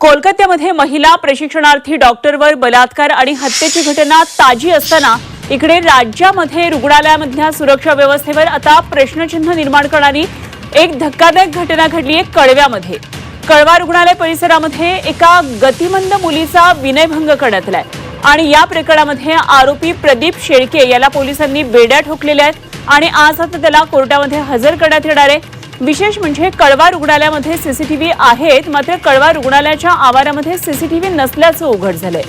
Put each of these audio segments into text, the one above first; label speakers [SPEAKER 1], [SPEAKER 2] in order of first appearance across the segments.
[SPEAKER 1] कोलकात्यामध्ये महिला प्रशिक्षणार्थी डॉक्टरवर बलात्कार आणि हत्येची घटना ताजी असताना इकडे राज्यामध्ये रुग्णालयामधल्या सुरक्षा व्यवस्थेवर आता प्रश्नचिन्ह निर्माण करणारी एक धक्कादायक घटना घडली आहे कळव्यामध्ये. कळवा रुग्णालय परिसरामध्ये एका गतिमंद मुलीचा विनयभंग करण्यात आलाय. आणि या प्रकरणामध्ये आरोपी प्रदीप शेळके याला पोलिसांनी बेड्या ठोकलेल्या आहेत आणि आज आता त्याला कोर्टामध्ये हजर करण्यात येणार आहे. विशेष म्हणजे कळवा रुग्णालयामध्ये सीसीटीव्ही आहेत मात्र कळवा रुग्णालयाच्या आवारामध्ये सीसीटीव्ही नसल्याचं उघड झालंय.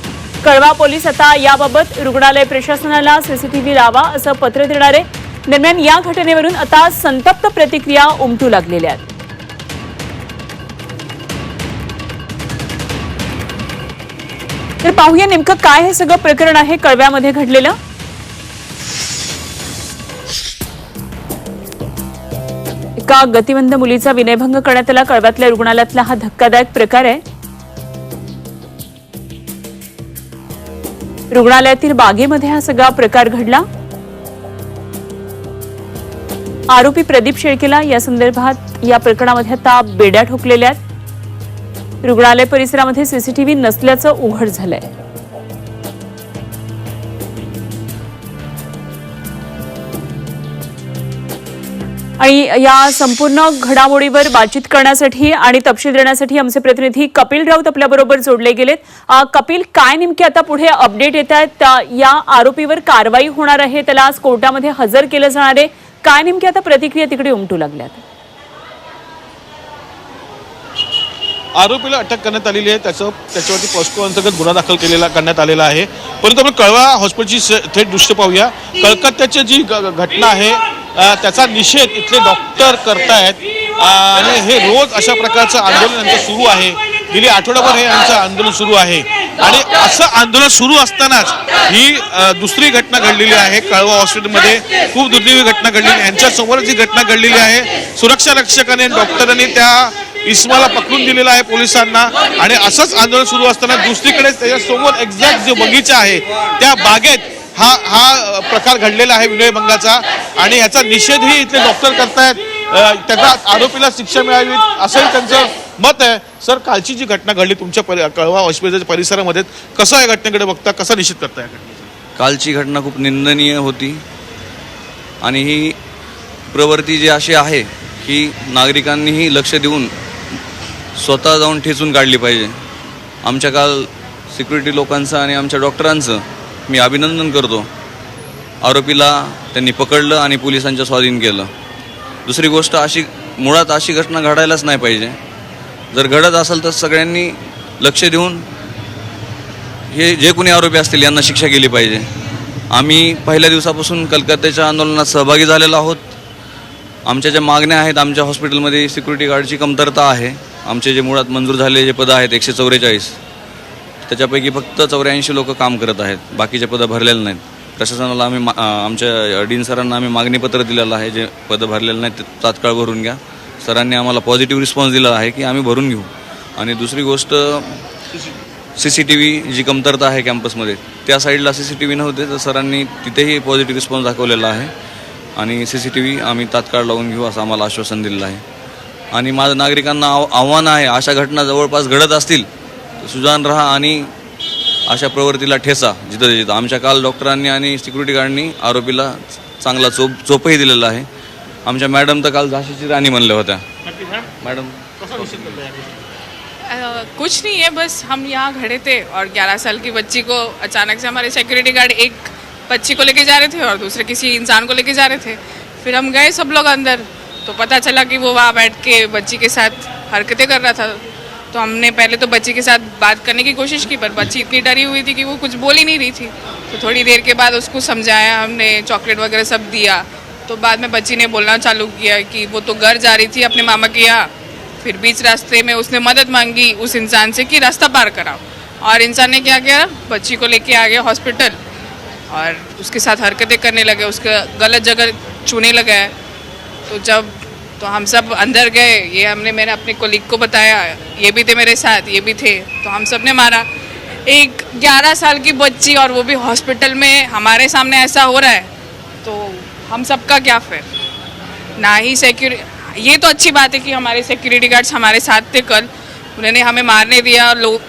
[SPEAKER 1] कळवा पोलीस आता याबाबत रुग्णालय प्रशासनाला सीसीटीव्ही लावा असं पत्र देणार आहे. दरम्यान या घटनेवरून आता संतप्त प्रतिक्रिया उमटू लागलेल्या आहेत. तर पाहूया नेमकं काय हे सगळं प्रकरण आहे कळव्यामध्ये घडलेलं. एका गतिमंद मुलीचा विनयभंग करण्यात आला कळव्यातल्या रुग्णालयातला हा धक्कादायक प्रकार आहे. रुग्णालयातील बागेमध्ये हा सगळा प्रकार घडला. आरोपी प्रदीप शेळकेला या संदर्भात या प्रकरणामध्ये आता बेड्या ठोकलेल्या आहेत. रुग्णालय परिसरामध्ये सीसीटीव्ही नसल्याचं उघड झालंय. आणि या संपूर्ण घडामोडीवर बातचीत करण्यासाठी आणि तपशील देण्यासाठी आमचे प्रतिनिधी कपिल राऊत आपल्याबरोबर जोडले गेलेत. कपिल काय नेमके आता पुढे अपडेट येत आहेत? या आरोपीवर कारवाई होणार आहे त्याला आज कोर्टामध्ये हजर केलं जाणार आहे. काय नेमकी आता प्रतिक्रिया तिकडे उमटू लागल्यात?
[SPEAKER 2] आरोपीला अटक करण्यात आलेली आहे. त्याचं त्याच्यावरती पॉस्को अंतर्गत गुन्हा दाखल केलेला करण्यात आलेला आहे. परंतु आपण कळवा हॉस्पिटलची थेट दृश्य पाहूया. कलकत्त्याची जी घटना आहे त्याचा निषेध इथले डॉक्टर करतायत. आणि हे रोज अशा प्रकारचं आंदोलन यांचं सुरू आहे. गेली आठवडाभर हे यांचं आंदोलन सुरू आहे. आणि असं आंदोलन सुरू असतानाच ही दुसरी घटना घडलेली आहे. कळवा हॉस्पिटलमध्ये खूप दुर्दैवी घटना घडलेली यांच्यासमोर जी घटना घडलेली आहे सुरक्षा रक्षकाने डॉक्टरांनी त्या इस्माला पकडून दिलेला आहे पोलिसांना. आणि असंच आंदोलन सुरू असताना दुसरीकडे त्याच्यासमोर एक्झॅक्ट जो बगीचा आहे त्या बागेत हा हा प्रकार घडलेला आहे विनयभंगाचा आणि याचा निषेधही इथले डॉक्टर करतायत. अ, त्याचा आरोपीला शिक्षा मिळावी असंही त्यांचं मत आहे. सर कालची जी घटना घडली तुमच्या परि- कळवा हॉस्पिटलच्या परिसरामध्ये कसं या घटनेकडे बघता कसा निषेध करता या घटनेचा?
[SPEAKER 3] कालची घटना खूप निंदनीय होती. आणि ही प्रवृत्ती जी अशी आहे की नागरिकांनीही लक्ष देऊन स्वतः जाऊन ठेचून काढली पाहिजे. आमच्या काल सिक्युरिटी लोकांचं आणि आमच्या डॉक्टरांचं मी अभिनंदन करतो. आरोपीला त्यांनी पकडलं आणि पोलिसांच्या स्वाधीन केलं. दुसरी गोष्ट अशी मुळात अशी घटना घडायलाच नाही पाहिजे. जर घडत असेल तर सगळ्यांनी लक्ष देऊन हे जे कोणी आरोपी असतील यांना शिक्षा केली पाहिजे. आम्ही पहिल्या दिवसापासून कलकत्त्याच्या आंदोलनात सहभागी झालेलो आहोत. आमच्या ज्या मागण्या आहेत आमच्या हॉस्पिटलमध्ये सिक्युरिटी गार्डची कमतरता आहे. आमचे जे मुळात मंजूर झालेले जे पदं आहेत एकशे चौवेचाळीस. त्याच्यापैकी फक्त चौऱ्याऐंशी लोक काम करत आहेत. बाकीचे पदं भरलेले नाहीत. प्रशासनाला आम्ही मा- आमच्या डीन सरांना आम्ही मागणीपत्र दिलेलं आहे. जे पदं भरलेले नाहीत ते तात्काळ भरून घ्या. सरांनी आम्हाला पॉझिटिव्ह रिस्पॉन्स दिला आहे की आम्ही भरून घेऊ. आणि दुसरी गोष्ट सी सी टी व्ही जी कमतरता आहे कॅम्पसमध्ये त्या साईडला सी सी टी व्ही नव्हते तर सरांनी तिथेही पॉझिटिव्ह रिस्पॉन्स दाखवलेला आहे. आणि सी सी टी व्ही आम्ही तात्काळ लावून घेऊ असं आम्हाला आश्वासन दिलेलं आहे. आणि माझं नागरिकांना आव आव्हान आहे अशा घटना जवळपास घडत असतील सुजान राहा आणि अशा प्रवृत्तीला ठेसा जिथं जिथं. आमच्या काल डॉक्टरांनी आणि सिक्युरिटी गार्डनी आरोपीला चांगला चोप चोपही दिलेला आहे. आमच्या मॅडम तर काल झाशीची राणी म्हणल्या होत्या. मॅडम
[SPEAKER 4] कुछ नहीं है बस हम यहाँ खड़े थे और 11 साल की बच्ची को अचानक से हमारे सिक्योरिटी गार्ड एक बच्ची को लेके जा रहे थे और दूसरे किसी इंसान को लेके जा रहे थे। फिर हम गए सब लोग अंदर तो पता चला कि वो वहाँ बैठ के बच्ची के साथ हरकतें कर रहा था। तो हमने पहले तो बच्ची के साथ बात करने की कोशिश की, पर बच्ची इतनी डरी हुई थी कि वो कुछ बोल ही नहीं रही थी। तो थोड़ी देर के बाद उसको समझाया, हमने चॉकलेट वगैरह सब दिया। तो बाद में बच्ची ने बोलना चालू किया कि वो तो घर जा रही थी अपने मामा के यहाँ। फिर बीच रास्ते में उसने मदद मांगी उस इंसान से कि रास्ता पार कराओ। और इंसान ने क्या किया? बच्ची को लेके आ गया हॉस्पिटल। और उसके साथ हरकतें करने लगे, उसका गलत जगह चुने लगा है तो जब तो हम सब अंदर गए, ये हमने, मैंने अपने कोलीग को बताया, ये भी थे मेरे साथ, ये भी थे तो हम सबने मारा। एक 11 साल की बच्ची और वो भी हॉस्पिटल में, हमारे सामने ऐसा हो रहा है तो हम सबका क्या फिर ना ही सिक्योरिटी ये तो अच्छी बात है कि हमारे सिक्योरिटी गार्ड्स हमारे साथ थे कल, उन्होंने हमें मारने दिया लोग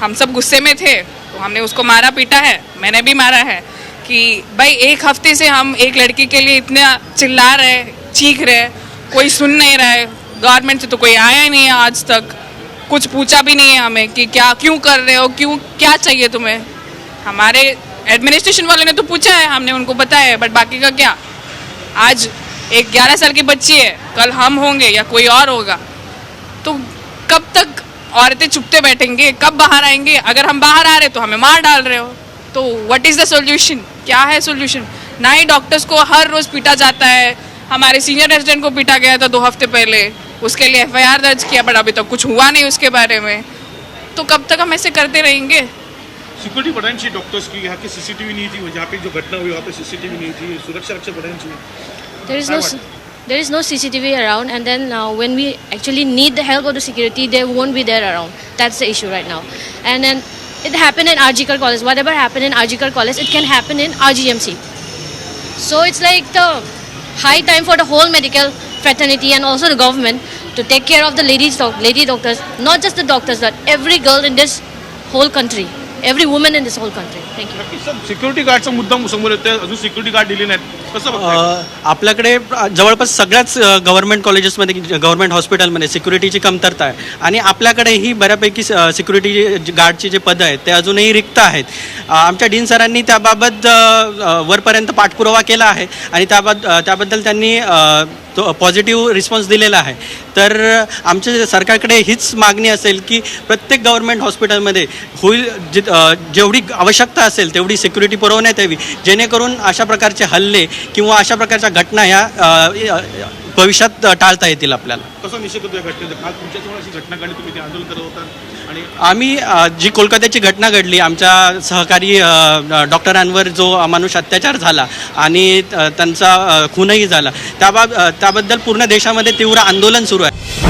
[SPEAKER 4] हम सब गुस्से में थे तो हमने उसको मारा पीटा है, मैंने भी मारा है, कि भाई एक हफ़्ते से हम एक लड़की के लिए इतना चिल्ला रहे, चीख रहे कोई सुन नहीं रहा है। गवर्नमेंट से तो कोई आया ही नहीं है आज तक। कुछ पूछा भी नहीं है हमें कि क्या, क्यों कर रहे हो, क्यों, क्या चाहिए तुम्हें? हमारे एडमिनिस्ट्रेशन वाले ने तो पूछा है, हमने उनको बताया है बट बाकी का क्या? आज एक 11 साल की बच्ची है, कल हम होंगे या कोई और होगा। तो कब तक औरतें चुपते बैठेंगे, कब बाहर आएँगे? अगर हम बाहर आ रहे तो हमें मार डाल रहे हो। तो व्हाट इज़ द सॉल्यूशन क्या है सॉल्यूशन ना ही डॉक्टर्स को हर रोज़ पीटा जाता है हमारे सीनियर रेजिडेंट को पीटा गया था दो हफ़्ते पहले उसके लिए एफआईआर दर्ज किया बट अभी तक कुछ हुआ नहीं उसके बारे में तो कब तक हम ऐसे करते रहेंगे
[SPEAKER 2] सिक्युरिटी बढ़ानी चाहिए डॉक्टर्स की यहाँ की सीसीटीवी नहीं थी जहाँ पे जो घटना हुई वहाँ पे सीसीटीवी नहीं थी सुरक्षा रक्षा बढ़ानी चाहिए
[SPEAKER 5] There is no there is no CCTV around, and then uh, when we actually need the help of the security, they won't be there around. That's the issue right now. And then it happened in RGKR College. Whatever happened in RGKR College, it can happen in RGMC. So it's like the high time for the whole medical fraternity and also the government to take care of the ladies, doc- lady doctors, not just the doctors, but every girl in this whole country, every woman in this whole country. Thank you.
[SPEAKER 2] नक्कीच sir security गार्डचा मुद्दा समोर येतोय अजून security guard दिले नाहीत
[SPEAKER 6] आपल्याकडे जवळपास सगळ्याच गव्हर्नमेंट कॉलेजेसमध्ये गव्हर्नमेंट हॉस्पिटलमध्ये सिक्युरिटीची कमतरता आहे. आणि आपल्याकडेही बऱ्यापैकी सिक्युरिटी गार्डची जे पदं आहेत ते अजूनही रिक्त आहेत. आमच्या डीन सरांनी त्याबाबत वरपर्यंत पाठपुरावा केला आहे. आणि त्याबाद त्याबद्दल त्यांनी तो पॉझिटिव्ह रिस्पॉन्स दिलेला आहे. तर आमच्या सरकारकडे हीच मागणी असेल की प्रत्येक गव्हर्नमेंट हॉस्पिटलमध्ये होईल जि जेवढी आवश्यकता असेल तेवढी सिक्युरिटी पुरवण्यात यावी. जेणेकरून अशा प्रकारचे हल्ले किंवा अशा प्रकारच्या घटना ह्या भविष्यात टाळता येतील आपल्याला.
[SPEAKER 2] कसा निषेध होतो या घटनेचा? काल तुमच्याजवळ अशी घटना घडली तुम्ही ते आंदोलन करत होता आणि
[SPEAKER 6] आम्ही अ, जी कोलकात्याची घटना घडली आमच्या सहकारी अ, डॉक्टरांवर जो अमानुष अत्याचार झाला आणि अ, त्यांचा अ, खूनही झाला त्याबाब अ, त्याबद्दल पूर्ण देशामध्ये तीव्र आंदोलन सुरू आहे.